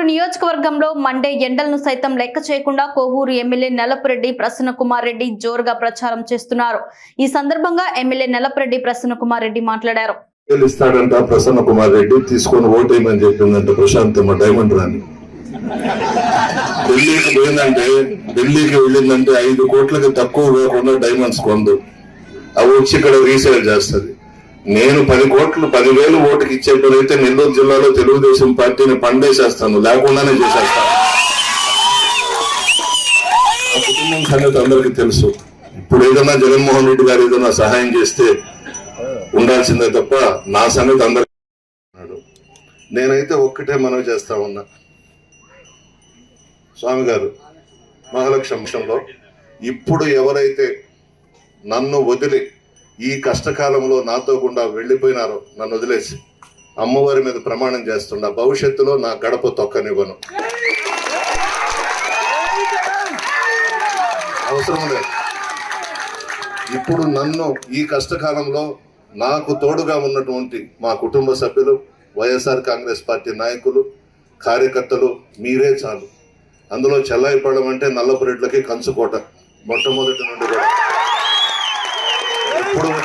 కోవూరు నియోజకవర్గంలో మండే ఎండలను సైతం లెక్క చేయకుండా కోవూరు ఎమ్మెల్యే నెలపరెడ్డి ప్రసన్నకుమార్ రెడ్డి జోరుగా ప్రచారం చేస్తున్నారు. ఈ సందర్భంగా ఎమ్మెల్యే నెలపరెడ్డి ప్రసన్నకుమార్ రెడ్డి మాట్లాడారు ఇస్తాడంట ప్రసన్న కుమార్ రెడ్డి తీసుకొని ఓటేయమని చెప్పిందంట ప్రశాంతమ్మ డైమండ్ రాణి. ఢిల్లీకి పోయిందంటే ఢిల్లీకి వెళ్ళిందంటే ఐదు కోట్లకి తక్కువ కాకుండా డైమండ్స్ కొందు. అవి వచ్చి ఇక్కడ రీసేల్ చేస్తుంది. నేను పది కోట్లు పదివేలు ఓటుకి ఇచ్చేటైతే నెల్లూరు జిల్లాలో తెలుగుదేశం పార్టీని పండేసేస్తాను లేకుండానే చేసేస్తాను. ఆ కుటుంబం సంగతి అందరికీ తెలుసు. ఇప్పుడు ఏదైనా జగన్మోహన్ రెడ్డి గారు ఏదైనా సహాయం చేస్తే ఉండాల్సిందే తప్ప నా సంగతి అందరికీ నేనైతే ఒక్కటే మనవి చేస్తా ఉన్నా. స్వామి గారు మహాలక్ష్యంలో ఇప్పుడు ఎవరైతే నన్ను వదిలి ఈ కష్టకాలంలో నాతో గుండా వెళ్ళిపోయినారు నన్ను వదిలేసి. అమ్మవారి మీద ప్రమాణం చేస్తున్నా భవిష్యత్తులో నా గడప తొక్కనివ్వను. అవసరం లేదు. ఇప్పుడు నన్ను ఈ కష్టకాలంలో నాకు తోడుగా ఉన్నటువంటి మా కుటుంబ సభ్యులు వైఎస్ఆర్ కాంగ్రెస్ పార్టీ నాయకులు కార్యకర్తలు మీరే చాలు. అందులో చెల్లాయిపడడం అంటే నల్లపురెడ్లకి కంచుకోట మొట్టమొదటి నుండి కూడా.